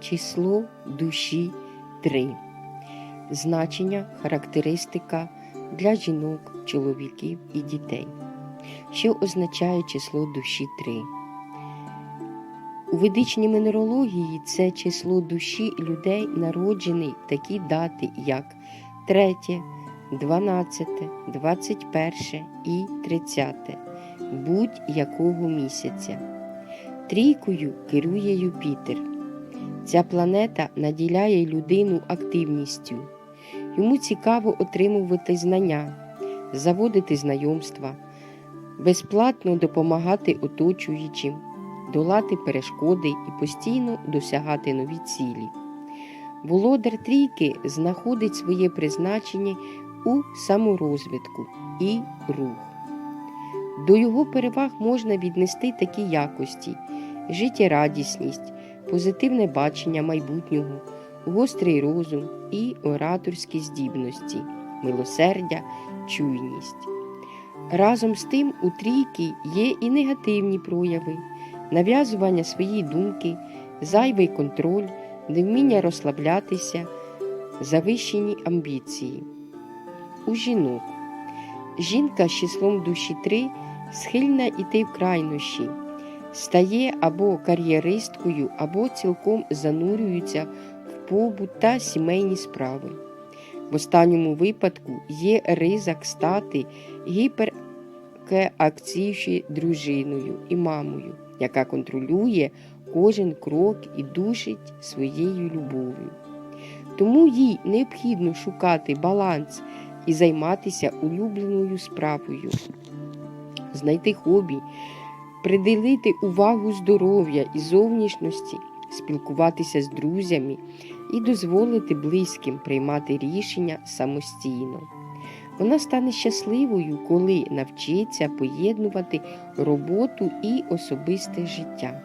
число душі 3. Значення, характеристика для жінок, чоловіків і дітей. Що означає число душі 3? У ведичній минерології це число душі людей народжений такі дати, як 3, 12, 21 і 30 будь-якого місяця. Трійкою керує Юпітер. Ця планета наділяє людину активністю. Йому цікаво отримувати знання, заводити знайомства, безплатно допомагати оточуючим, долати перешкоди і постійно досягати нові цілі. Володар трійки знаходить своє призначення у саморозвитку і рух. До його переваг можна віднести такі якості: життєрадісність, позитивне бачення майбутнього, гострий розум і ораторські здібності, милосердя, чуйність. Разом з тим у трійки є і негативні прояви, нав'язування своєї думки, зайвий контроль, невміння розслаблятися, завищені амбіції. У жінок жінка з числом душі 3 схильна йти в крайнощі, стає або кар'єристкою, або цілком занурюється в побут та сімейні справи. В останньому випадку є ризик стати гіперкеакційшою дружиною і мамою, яка контролює кожен крок і душить своєю любов'ю. Тому їй необхідно шукати баланс і займатися улюбленою справою, знайти хобі, приділити увагу здоров'я і зовнішності, спілкуватися з друзями і дозволити близьким приймати рішення самостійно. Вона стане щасливою, коли навчиться поєднувати роботу і особисте життя.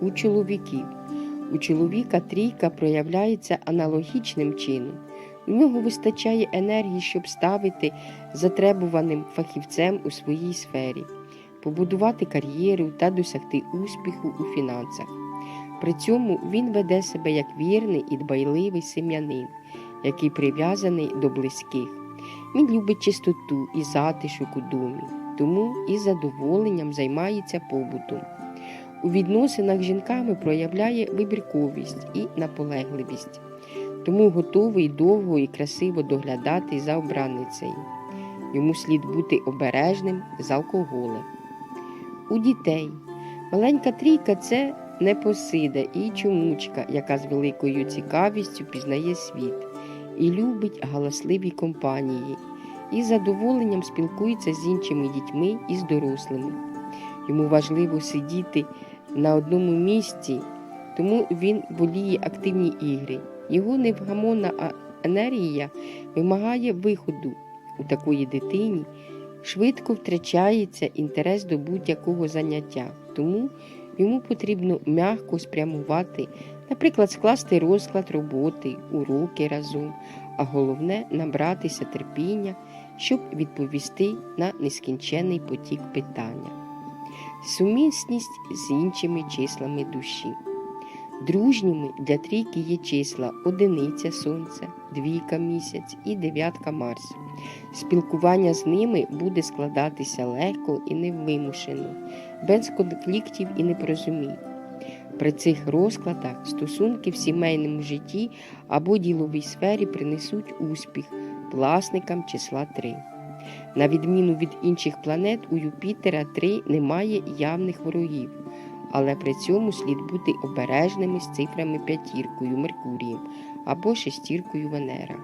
У чоловіків. У чоловіка трійка проявляється аналогічним чином. У нього вистачає енергії, щоб ставити затребуваним фахівцем у своїй сфері, побудувати кар'єру та досягти успіху у фінансах. При цьому він веде себе як вірний і дбайливий сем'янин, який прив'язаний до близьких. Він любить чистоту і затишок у домі, тому із задоволенням займається побутом. У відносинах з жінками проявляє вибірковість і наполегливість, тому готовий довго і красиво доглядати за обраницею. Йому слід бути обережним з алкоголем. У дітей маленька трійка це непосида і чомучка, яка з великою цікавістю пізнає світ і любить галасливі компанії, і з задоволенням спілкується з іншими дітьми і з дорослими. Йому важливо сидіти на одному місці, тому він воліє активні ігри. Його невгамонна енергія вимагає виходу у такої дитині, швидко втрачається інтерес до будь-якого заняття, тому йому потрібно м'яко спрямувати, наприклад, скласти розклад роботи, уроки разом, а головне набратися терпіння, щоб відповісти на нескінчений потік питання сумісність з іншими числами душі. Дружніми для трійки є числа одиниця Сонця, двійка місяць і дев'ятка Марс. Спілкування з ними буде складатися легко і невимушено, без конфліктів і непорозумінь. При цих розкладах стосунки в сімейному житті або діловій сфері принесуть успіх власникам числа 3. На відміну від інших планет, у Юпітера 3 немає явних ворогів, але при цьому слід бути обережними з цифрами п'ятіркою Меркурієм або шестіркою Венера.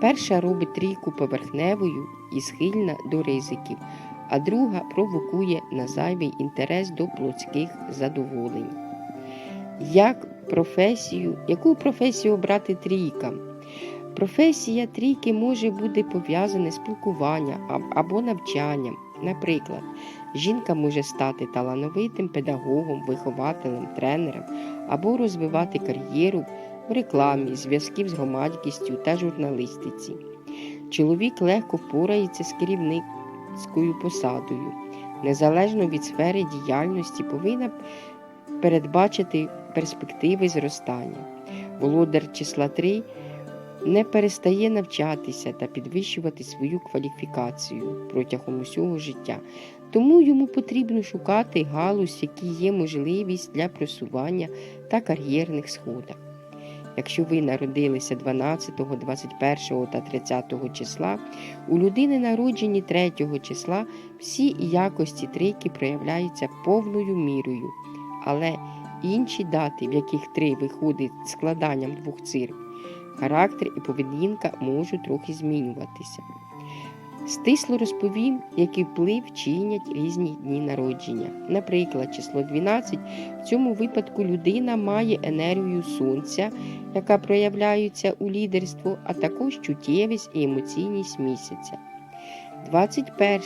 Перша робить трійку поверхневою і схильна до ризиків, а друга провокує на зайвий інтерес до плотських задоволень. Як професію, Яку професію обрати трійкам? Професія трійки може бути пов'язана з спілкуванням або навчанням. Наприклад, жінка може стати талановитим педагогом, вихователем, тренером або розвивати кар'єру в рекламі, зв'язків з громадськістю та журналістиці. Чоловік легко впорається з керівницькою посадою. Незалежно від сфери діяльності повинна передбачити перспективи зростання. Володар числа 3 не перестає навчатися та підвищувати свою кваліфікацію протягом усього життя. Тому йому потрібно шукати галузь, які є можливість для просування та кар'єрних сходах. Якщо ви народилися 12, 21 та 30 числа, у людини народжені 3 числа всі якості трійки проявляються повною мірою, але інші дати, в яких три виходить складанням двох цифр, характер і поведінка можуть трохи змінюватися. Стисло розповім, який вплив чинять різні дні народження. Наприклад, число 12 в цьому випадку людина має енергію сонця, яка проявляється у лідерство, а також чуттєвість і емоційність місяця. 21.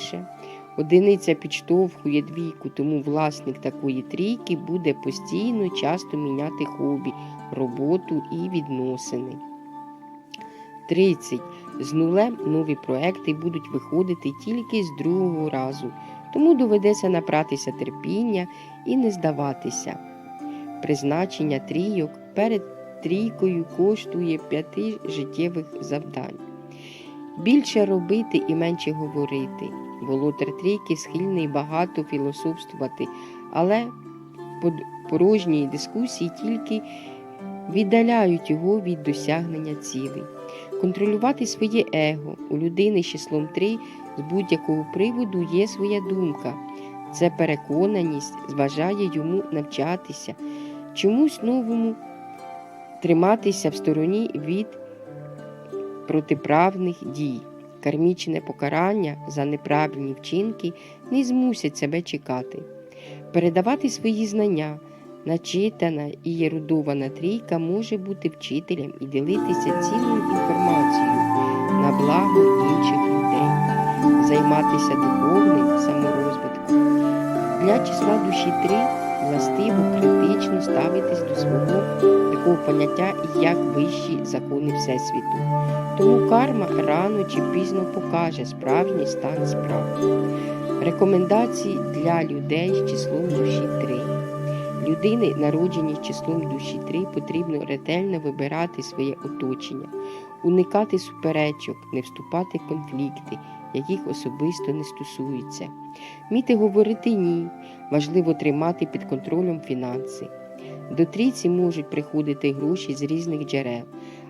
Одиниця підштовхує двійку, тому власник такої трійки буде постійно часто міняти хобі, роботу і відносини. 30. З нулем нові проекти будуть виходити тільки з другого разу, тому доведеться набратися терпіння і не здаватися. Призначення трійок перед трійкою коштує п'яти життєвих завдань. Більше робити і менше говорити. Володар трійки схильний багато філософствувати, але порожні дискусії тільки віддаляють його від досягнення цілей. Контролювати своє его у людини з числом 3 з будь-якого приводу є своя думка. Це переконаність зважає йому навчатися, чомусь новому триматися в стороні від протиправних дій. Кармічне покарання за неправильні вчинки не змусять себе чекати. Передавати свої знання, начитана і ерудована трійка може бути вчителем і ділитися цінною інформацією на благо інших людей, займатися духовним саморозвитком. Для числа душі 3 властиво критично ставитись до свого такого поняття, як вищі закони Всесвіту. Тому карма рано чи пізно покаже справжній стан справ. Рекомендації для людей з числом душі 3. Людини, народжені числом душі 3, потрібно ретельно вибирати своє оточення, уникати суперечок, не вступати в конфлікти, яких особисто не стосуються. Вміти говорити ні, важливо тримати під контролем фінанси. До трійці можуть приходити гроші з різних джерел,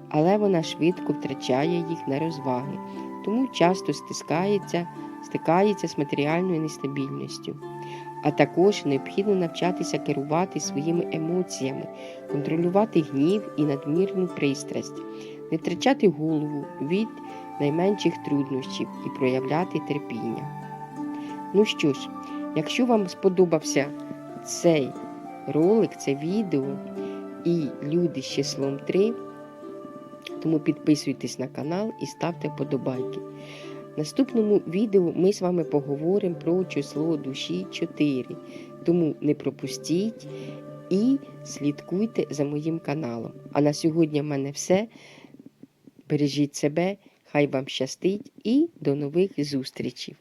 але вона швидко втрачає їх на розваги, тому часто стискається, стикається з матеріальною нестабільністю. А також необхідно навчатися керувати своїми емоціями, контролювати гнів і надмірну пристрасть, не втрачати голову від найменших труднощів і проявляти терпіння. Ну що ж, якщо вам сподобався цей ролик, це відео і люди з числом 3, тому підписуйтесь на канал і ставте вподобайки. Наступному відео ми з вами поговоримо про число душі 4. Тому не пропустіть і слідкуйте за моїм каналом. А на сьогодні в мене все. Бережіть себе, хай вам щастить і до нових зустрічей!